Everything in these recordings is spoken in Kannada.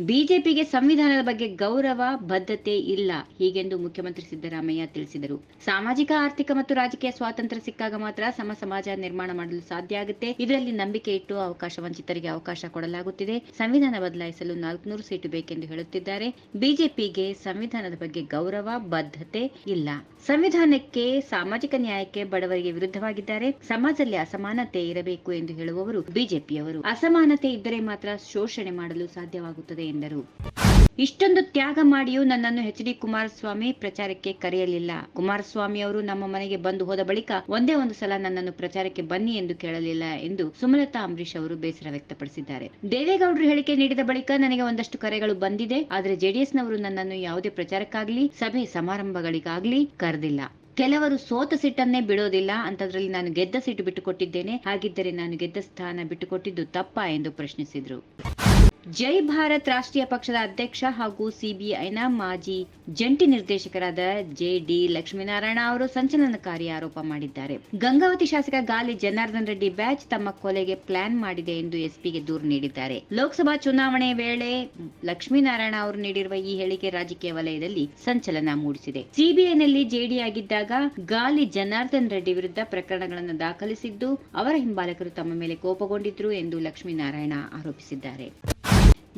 ಬಿಜೆಪಿಗೆ ಸಂವಿಧಾನದ ಬಗ್ಗೆ ಗೌರವ, ಬದ್ಧತೆ ಇಲ್ಲ ಹೀಗೆಂದು ಮುಖ್ಯಮಂತ್ರಿ ಸಿದ್ದರಾಮಯ್ಯ ತಿಳಿಸಿದರು. ಸಾಮಾಜಿಕ, ಆರ್ಥಿಕ ಮತ್ತು ರಾಜಕೀಯ ಸ್ವಾತಂತ್ರ್ಯ ಸಿಕ್ಕಾಗ ಮಾತ್ರ ಸಮ ಸಮಾಜ ನಿರ್ಮಾಣ ಮಾಡಲು ಸಾಧ್ಯ ಆಗುತ್ತೆ. ಇದರಲ್ಲಿ ನಂಬಿಕೆ ಇಟ್ಟು ಅವಕಾಶ ವಂಚಿತರಿಗೆ ಅವಕಾಶ ಕೊಡಲಾಗುತ್ತಿದೆ. ಸಂವಿಧಾನ ಬದಲಾಯಿಸಲು ನಾಲ್ಕುನೂರು ಸೀಟು ಬೇಕೆಂದು ಹೇಳುತ್ತಿದ್ದಾರೆ. ಬಿಜೆಪಿಗೆ ಸಂವಿಧಾನದ ಬಗ್ಗೆ ಗೌರವ, ಬದ್ಧತೆ ಇಲ್ಲ. ಸಂವಿಧಾನಕ್ಕೆ, ಸಾಮಾಜಿಕ ನ್ಯಾಯಕ್ಕೆ ಬಡವರಿಗೆ ವಿರುದ್ಧವಾಗಿದ್ದಾರೆ. ಸಮಾಜದಲ್ಲಿ ಅಸಮಾನತೆ ಇರಬೇಕು ಎಂದು ಹೇಳುವವರು ಬಿಜೆಪಿಯವರು. ಅಸಮಾನತೆ ಇದ್ದರೆ ಮಾತ್ರ ಶೋಷಣೆ ಮಾಡಲು ಸಾಧ್ಯವಾಗುತ್ತದೆ ಎಂದರು. ಇಷ್ಟೊಂದು ತ್ಯಾಗ ಮಾಡಿಯೂ ನನ್ನನ್ನು ಎಚ್ ಡಿ ಕುಮಾರಸ್ವಾಮಿ ಪ್ರಚಾರಕ್ಕೆ ಕರೆಯಲಿಲ್ಲ. ಕುಮಾರಸ್ವಾಮಿ ಅವರು ನಮ್ಮ ಮನೆಗೆ ಬಂದು ಹೋದ ಬಳಿಕ ಒಂದೇ ಒಂದು ಸಲ ನನ್ನನ್ನು ಪ್ರಚಾರಕ್ಕೆ ಬನ್ನಿ ಎಂದು ಕೇಳಲಿಲ್ಲ ಎಂದು ಸುಮಲತಾ ಅಂಬರೀಶ್ ಅವರು ಬೇಸರ ವ್ಯಕ್ತಪಡಿಸಿದ್ದಾರೆ. ದೇವೇಗೌಡರು ಹೇಳಿಕೆ ನೀಡಿದ ಬಳಿಕ ನನಗೆ ಒಂದಷ್ಟು ಕರೆಗಳು ಬಂದಿದೆ. ಆದರೆ ಜೆಡಿಎಸ್ನವರು ನನ್ನನ್ನು ಯಾವುದೇ ಪ್ರಚಾರಕ್ಕಾಗ್ಲಿ, ಸಭೆ ಸಮಾರಂಭಗಳಿಗಾಗ್ಲಿ ಕರೆದಿಲ್ಲ. ಕೆಲವರು ಸೋತ ಸಿಟ್ಟನ್ನೇ ಬಿಡೋದಿಲ್ಲ. ಅಂತದ್ರಲ್ಲಿ ನಾನು ಗೆದ್ದ ಸಿಟ್ಟು ಬಿಟ್ಟುಕೊಟ್ಟಿದ್ದೇನೆ. ಹಾಗಿದ್ದರೆ ನಾನು ಗೆದ್ದ ಸ್ಥಾನ ಬಿಟ್ಟುಕೊಟ್ಟಿದ್ದು ತಪ್ಪಾ ಎಂದು ಪ್ರಶ್ನಿಸಿದ್ರು. ಜೈ ಭಾರತ್ ರಾಷ್ಟ್ರೀಯ ಪಕ್ಷದ ಅಧ್ಯಕ್ಷ ಹಾಗೂ ಸಿಬಿಐನ ಮಾಜಿ ಜಂಟಿ ನಿರ್ದೇಶಕರಾದ ಜೆ ಡಿ ಲಕ್ಷ್ಮೀನಾರಾಯಣ ಅವರು ಸಂಚಲನಕಾರಿ ಆರೋಪ ಮಾಡಿದ್ದಾರೆ. ಗಂಗಾವತಿ ಶಾಸಕ ಗಾಲಿ ಜನಾರ್ದನ್ ರೆಡ್ಡಿ ಬ್ಯಾಚ್ ತಮ್ಮ ಕೊಲೆಗೆ ಪ್ಲಾನ್ ಮಾಡಿದೆ ಎಂದು ಎಸ್ಪಿಗೆ ದೂರು ನೀಡಿದ್ದಾರೆ. ಲೋಕಸಭಾ ಚುನಾವಣೆ ವೇಳೆ ಲಕ್ಷ್ಮೀನಾರಾಯಣ ಅವರು ನೀಡಿರುವ ಈ ಹೇಳಿಕೆ ರಾಜಕೀಯ ವಲಯದಲ್ಲಿ ಸಂಚಲನ ಮೂಡಿಸಿದೆ. ಸಿಬಿಐನಲ್ಲಿ ಜೆಡಿ ಆಗಿದ್ದಾಗ ಗಾಲಿ ಜನಾರ್ದನ್ ರೆಡ್ಡಿ ವಿರುದ್ಧ ಪ್ರಕರಣಗಳನ್ನು ದಾಖಲಿಸಿದ್ದು ಅವರ ಹಿಂಬಾಲಕರು ತಮ್ಮ ಮೇಲೆ ಕೋಪಗೊಂಡಿದ್ರು ಎಂದು ಲಕ್ಷ್ಮೀನಾರಾಯಣ ಆರೋಪಿಸಿದ್ದಾರೆ.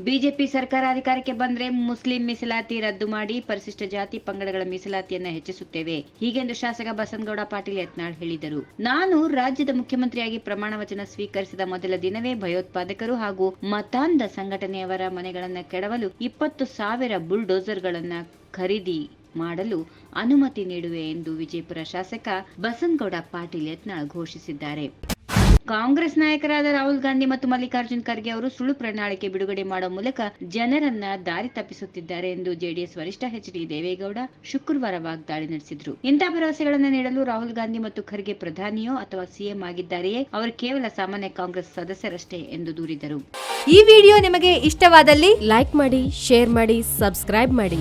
ಬಿಜೆಪಿ ಸರ್ಕಾರ ಅಧಿಕಾರಕ್ಕೆ ಬಂದ್ರೆ ಮುಸ್ಲಿಂ ಮೀಸಲಾತಿ ರದ್ದು ಮಾಡಿ ಪರಿಶಿಷ್ಟ ಜಾತಿ ಪಂಗಡಗಳ ಮೀಸಲಾತಿಯನ್ನ ಹೆಚ್ಚಿಸುತ್ತೇವೆ. ಹೀಗೆಂದು ಶಾಸಕ ಬಸನಗೌಡ ಪಾಟೀಲ್ ಯತ್ನಾಳ್ ಹೇಳಿದರು. ನಾನು ರಾಜ್ಯದ ಮುಖ್ಯಮಂತ್ರಿಯಾಗಿ ಪ್ರಮಾಣ ವಚನ ಸ್ವೀಕರಿಸಿದ ಮೊದಲ ದಿನವೇ ಭಯೋತ್ಪಾದಕರು ಹಾಗೂ ಮತಾಂಧ ಸಂಘಟನೆಯವರ ಮನೆಗಳನ್ನ ಕೆಡವಲು ಇಪ್ಪತ್ತು ಸಾವಿರ ಬುಲ್ಡೋಸರ್ಗಳನ್ನ ಖರೀದಿ ಮಾಡಲು ಅನುಮತಿ ನೀಡುವೆ ಎಂದು ವಿಜಯಪುರ ಶಾಸಕ ಬಸನಗೌಡ ಪಾಟೀಲ್ ಯತ್ನಾಳ್ ಘೋಷಿಸಿದ್ದಾರೆ. ಕಾಂಗ್ರೆಸ್ ನಾಯಕರಾದ ರಾಹುಲ್ ಗಾಂಧಿ ಮತ್ತು ಮಲ್ಲಿಕಾರ್ಜುನ್ ಖರ್ಗೆ ಅವರು ಸುಳ್ಳು ಪ್ರಣಾಳಿಕೆ ಬಿಡುಗಡೆ ಮಾಡುವ ಮೂಲಕ ಜನರನ್ನ ದಾರಿ ತಪ್ಪಿಸುತ್ತಿದ್ದಾರೆ ಎಂದು ಜೆಡಿಎಸ್ ವರಿಷ್ಠ ಎಚ್ ಡಿ ದೇವೇಗೌಡ ಶುಕ್ರವಾರ ವಾಗ್ದಾಳಿ ನಡೆಸಿದ್ರು. ಇಂತಹ ಭರವಸೆಗಳನ್ನು ನೀಡಲು ರಾಹುಲ್ ಗಾಂಧಿ ಮತ್ತು ಖರ್ಗೆ ಪ್ರಧಾನಿಯೋ ಅಥವಾ ಸಿಎಂ ಆಗಿದ್ದಾರೆಯೇ? ಅವರು ಕೇವಲ ಸಾಮಾನ್ಯ ಕಾಂಗ್ರೆಸ್ ಸದಸ್ಯರಷ್ಟೇ ಎಂದು ದೂರಿದರು. ಈ ವಿಡಿಯೋ ನಿಮಗೆ ಇಷ್ಟವಾದಲ್ಲಿ ಲೈಕ್ ಮಾಡಿ, ಶೇರ್ ಮಾಡಿ, ಸಬ್ಸ್ಕ್ರೈಬ್ ಮಾಡಿ.